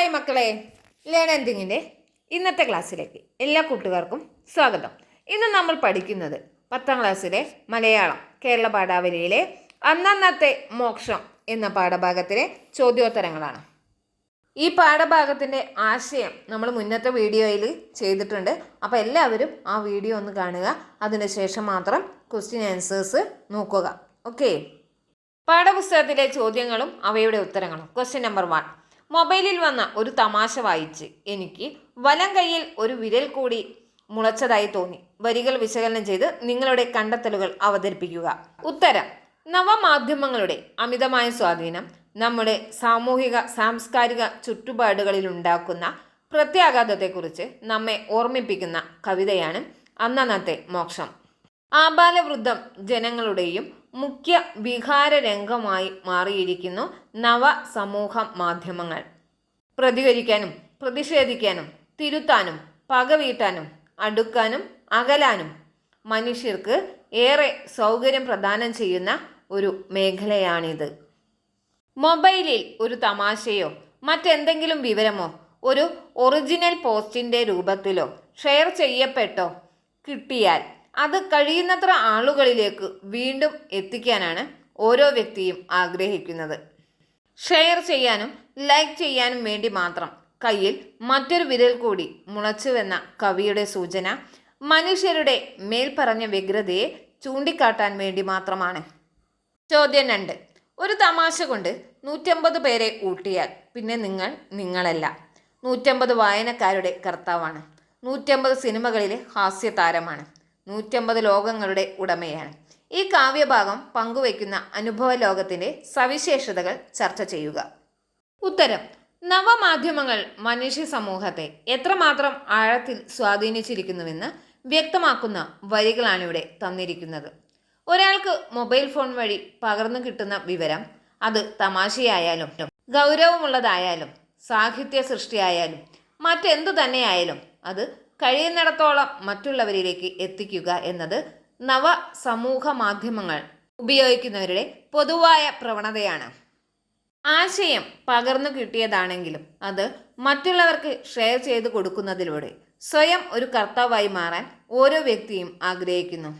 Hi മക്കളെ. Learn എന്തിങ്ങിന്റെ ഇന്നത്തെ ക്ലാസ്സിലേക്ക് എല്ലാ കൂട്ടുകാർക്കും സ്വാഗതം. ഇന്ന് നമ്മൾ പഠിക്കുന്നത് പത്താം ക്ലാസ്സിലെ മലയാളം കേരള പാഠാവലിയിലെ അന്നന്നത്തെ മോക്ഷം എന്ന പാഠഭാഗത്തിലെ ചോദ്യോത്തരങ്ങളാണ്. ഈ പാഠഭാഗത്തിന്റെ ആശയം നമ്മൾ മുന്നത്തെ വീഡിയോയിൽ ചെയ്തിട്ടുണ്ട്. അപ്പോൾ എല്ലാവരും ആ വീഡിയോ ഒന്ന് കാണുക. അതിനുശേഷം മാത്രം ക്വസ്റ്റ്യൻ ആൻസേഴ്സ് നോക്കുക. ഓക്കെ പാഠപുസ്തകത്തിലെ ചോദ്യങ്ങളും അവയുടെ ഉത്തരങ്ങളും. ക്വസ്റ്റ്യൻ നമ്പർ വൺ മൊബൈലിൽ വന്ന ഒരു തമാശ വായിച്ച് എനിക്ക് വലം കൈയിൽ ഒരു വിരൽ കൂടി മുളച്ചതായി തോന്നി. വരികൾ വിശകലനം ചെയ്ത് നിങ്ങളുടെ കണ്ടെത്തലുകൾ അവതരിപ്പിക്കുക. ഉത്തരം നവമാധ്യമങ്ങളുടെ അമിതമായ സ്വാധീനം നമ്മുടെ സാമൂഹിക സാംസ്കാരിക ചുറ്റുപാടുകളിൽ ഉണ്ടാക്കുന്ന പ്രത്യാഘാതത്തെക്കുറിച്ച് നമ്മെ ഓർമ്മിപ്പിക്കുന്ന കവിതയാണ് അന്നന്നത്തെ മോക്ഷം. ആബാലവൃദ്ധം ജനങ്ങളുടെയും മുഖ്യ വികാരരംഗമായി മാറിയിരിക്കുന്നു നവ സമൂഹ മാധ്യമങ്ങൾ. പ്രതികരിക്കാനും പ്രതിഷേധിക്കാനും തിരുത്താനും പകവീട്ടാനും അടുക്കാനും അകലാനും മനുഷ്യർക്ക് ഏറെ സൗകര്യം പ്രദാനം ചെയ്യുന്ന ഒരു മേഖലയാണിത്. മൊബൈലിൽ ഒരു തമാശയോ മറ്റെന്തെങ്കിലും വിവരമോ ഒരു ഒറിജിനൽ പോസ്റ്റിന്റെ രൂപത്തിലോ ഷെയർ ചെയ്യപ്പെട്ടോ കിട്ടിയാൽ അത് കഴിയുന്നത്ര ആളുകളിലേക്ക് വീണ്ടും എത്തിക്കാനാണ് ഓരോ വ്യക്തിയും ആഗ്രഹിക്കുന്നത്. ഷെയർ ചെയ്യാനും ലൈക്ക് ചെയ്യാനും വേണ്ടി മാത്രം കയ്യിൽ മറ്റൊരു വിരൽ കൂടി മുളച്ചുവെന്ന കവിയുടെ സൂചന മനുഷ്യരുടെ മേൽപ്പറഞ്ഞ വ്യഗ്രതയെ ചൂണ്ടിക്കാട്ടാൻ വേണ്ടി മാത്രമാണ്. ചോദ്യം രണ്ട്. ഒരു തമാശ കൊണ്ട് നൂറ്റമ്പത് പേരെ ഊട്ടിയാൽ പിന്നെ നിങ്ങൾ നിങ്ങളല്ല. നൂറ്റമ്പത് വായനക്കാരുടെ കർത്താവാണ്. നൂറ്റമ്പത് സിനിമകളിലെ ഹാസ്യതാരമാണ്. നൂറ്റമ്പത് ലോകങ്ങളുടെ ഉടമയാണ്. ഈ കാവ്യഭാഗം പങ്കുവയ്ക്കുന്ന അനുഭവ ലോകത്തിന്റെ സവിശേഷതകൾ ചർച്ച ചെയ്യുക. ഉത്തരം. നവമാധ്യമങ്ങൾ മനുഷ്യ സമൂഹത്തെ എത്രമാത്രം ആഴത്തിൽ സ്വാധീനിച്ചിരിക്കുന്നുവെന്ന് വ്യക്തമാക്കുന്ന വരികളാണ് ഇവിടെ തന്നിരിക്കുന്നത്. ഒരാൾക്ക് മൊബൈൽ ഫോൺ വഴി പകർന്നു കിട്ടുന്ന വിവരം അത് തമാശയായാലും ഗൗരവമുള്ളതായാലും സാഹിത്യ സൃഷ്ടിയായാലും മറ്റെന്തു തന്നെയായാലും അത് കഴിയുന്നിടത്തോളം മറ്റുള്ളവരിലേക്ക് എത്തിക്കുക എന്നത് നവ സമൂഹ മാധ്യമങ്ങൾ ഉപയോഗിക്കുന്നവരുടെ പൊതുവായ പ്രവണതയാണ്. ആശയം പകർന്നു കിട്ടിയതാണെങ്കിലും അത് മറ്റുള്ളവർക്ക് ഷെയർ ചെയ്ത് കൊടുക്കുന്നതിലൂടെ സ്വയം ഒരു കർത്താവായി മാറാൻ ഓരോ വ്യക്തിയും ആഗ്രഹിക്കുന്നു.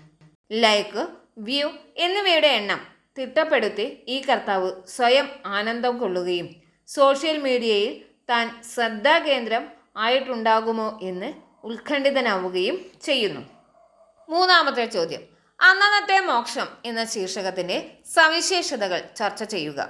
ലൈക്ക് വ്യൂ എന്നിവയുടെ എണ്ണം തിട്ടപ്പെടുത്തി ഈ കർത്താവ് സ്വയം ആനന്ദം കൊള്ളുകയും സോഷ്യൽ മീഡിയയിൽ താൻ ശ്രദ്ധാകേന്ദ്രം ആയിട്ടുണ്ടാകുമോ എന്ന് ഉത്കണ്ഠിതനാവുകയും ചെയ്യുന്നു. മൂന്നാമത്തെ ചോദ്യം. അന്നന്നത്തെ മോക്ഷം എന്ന ശീർഷകത്തിന്റെ സവിശേഷതകൾ ചർച്ച ചെയ്യുക.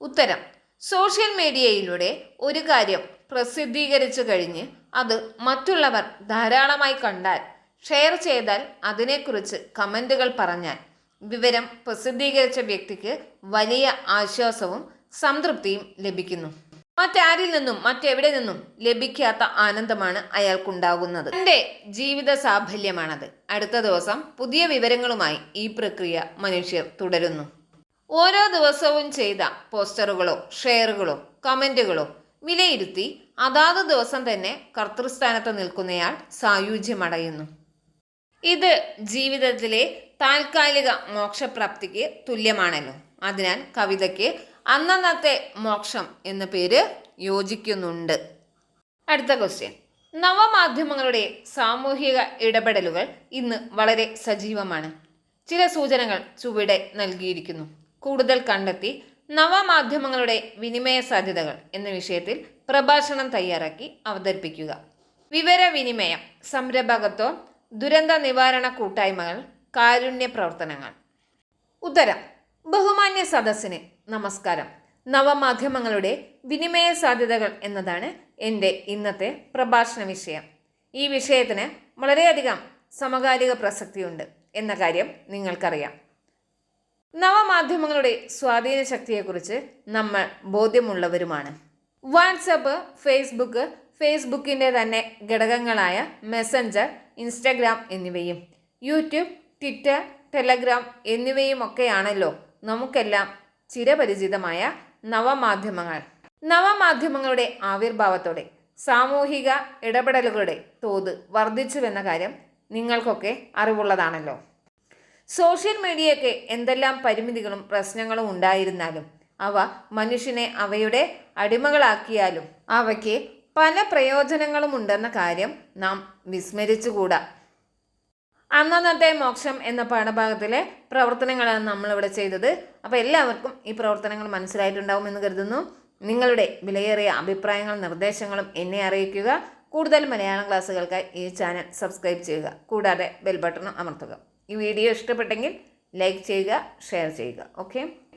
ഉത്തരം. സോഷ്യൽ മീഡിയയിലൂടെ ഒരു കാര്യം പ്രസിദ്ധീകരിച്ചു കഴിഞ്ഞ് അത് മറ്റുള്ളവർ ധാരാളമായി കണ്ടാൽ ഷെയർ ചെയ്താൽ അതിനെക്കുറിച്ച് കമന്റുകൾ പറഞ്ഞാൽ വിവരം പ്രസിദ്ധീകരിച്ച വ്യക്തിക്ക് വലിയ ആശ്വാസവും സംതൃപ്തിയും ലഭിക്കുന്നു. മറ്റാരിൽ നിന്നും മറ്റെവിടെ നിന്നും ലഭിക്കാത്ത ആനന്ദമാണ് അയാൾക്കുണ്ടാകുന്നത്. എന്റെ ജീവിത സാഫല്യമാണത്. അടുത്ത ദിവസം പുതിയ വിവരങ്ങളുമായി ഈ പ്രക്രിയ മനുഷ്യർ തുടരുന്നു. ഓരോ ദിവസവും ചെയ്ത പോസ്റ്ററുകളോ ഷെയറുകളോ കമന്റുകളോ വിലയിരുത്തി അതാത് ദിവസം തന്നെ കർത്തൃസ്ഥാനത്ത് നിൽക്കുന്നയാൾ സായുജ്യമടയുന്നു. ഇത് ജീവിതത്തിലെ താൽക്കാലിക മോക്ഷപ്രാപ്തിക്ക് തുല്യമാണല്ലോ. അതിനാൽ കവിതയ്ക്ക് അന്നന്നത്തെ മോക്ഷം എന്ന പേര് യോജിക്കുന്നുണ്ട്. അടുത്ത ക്വസ്റ്റ്യൻ നവമാധ്യമങ്ങളുടെ സാമൂഹിക ഇടപെടലുകൾ ഇന്ന് വളരെ സജീവമാണ്. ചില സൂചനകൾ ചുവടെ നൽകിയിരിക്കുന്നു. കൂടുതൽ കണ്ടെത്തി നവമാധ്യമങ്ങളുടെ വിനിമയ സാധ്യതകൾ എന്ന വിഷയത്തിൽ പ്രഭാഷണം തയ്യാറാക്കി അവതരിപ്പിക്കുക. വിവരവിനിമയം സംരംഭകത്വം ദുരന്ത നിവാരണ കൂട്ടായ്മകൾ കാരുണ്യ പ്രവർത്തനങ്ങൾ. ഉത്തരം. ബഹുമാന്യ സദസ്സിന് നമസ്കാരം. നവമാധ്യമങ്ങളുടെ വിനിമയ സാധ്യതകൾ എന്നതാണ് എന്റെ ഇന്നത്തെ പ്രഭാഷണ വിഷയം. ഈ വിഷയത്തിന് വളരെയധികം സമകാലിക പ്രസക്തിയുണ്ട് എന്ന കാര്യം നിങ്ങൾക്കറിയാം. നവമാധ്യമങ്ങളുടെ സ്വാധീന ശക്തിയെക്കുറിച്ച് നമ്മൾ ബോധ്യമുള്ളവരുമാണ്. വാട്സപ്പ് ഫേസ്ബുക്ക് ഫേസ്ബുക്കിന്റെ തന്നെ ഘടകങ്ങളായ മെസ്സഞ്ചർ ഇൻസ്റ്റഗ്രാം എന്നിവയും യൂട്യൂബ് ട്വിറ്റർ ടെലഗ്രാം എന്നിവയുമൊക്കെയാണല്ലോ നമുക്കെല്ലാം ചിരപരിചിതമായ നവമാധ്യമങ്ങൾ. നവമാധ്യമങ്ങളുടെ ആവിർഭാവത്തോടെ സാമൂഹിക ഇടപെടലുകളുടെ തോത് വർദ്ധിച്ചുവെന്ന കാര്യം നിങ്ങൾക്കൊക്കെ അറിവുള്ളതാണല്ലോ. സോഷ്യൽ മീഡിയയ്ക്ക് എന്തെല്ലാം പരിമിതികളും പ്രശ്നങ്ങളും ഉണ്ടായിരുന്നാലും അവ മനുഷ്യനെ അവയുടെ അടിമകളാക്കിയാലും അവയ്ക്ക് പല പ്രയോജനങ്ങളും ഉണ്ടെന്ന കാര്യം നാം വിസ്മരിച്ചുകൂടാ. അന്നന്നത്തെ മോക്ഷം എന്ന പാഠഭാഗത്തിലെ പ്രവർത്തനങ്ങളാണ് നമ്മളിവിടെ ചെയ്തത്. അപ്പോൾ എല്ലാവർക്കും ഈ പ്രവർത്തനങ്ങൾ മനസ്സിലായിട്ടുണ്ടാവും എന്ന് കരുതുന്നു. നിങ്ങളുടെ വിലയേറിയ അഭിപ്രായങ്ങളും നിർദ്ദേശങ്ങളും എന്നെ അറിയിക്കുക. കൂടുതൽ മലയാളം ക്ലാസ്സുകൾക്കായി ഈ ചാനൽ സബ്സ്ക്രൈബ് ചെയ്യുക. കൂടാതെ ബെൽ ബട്ടണും അമർത്തുക. ഈ വീഡിയോ ഇഷ്ടപ്പെട്ടെങ്കിൽ ലൈക്ക് ചെയ്യുക ഷെയർ ചെയ്യുക. ഓക്കെ?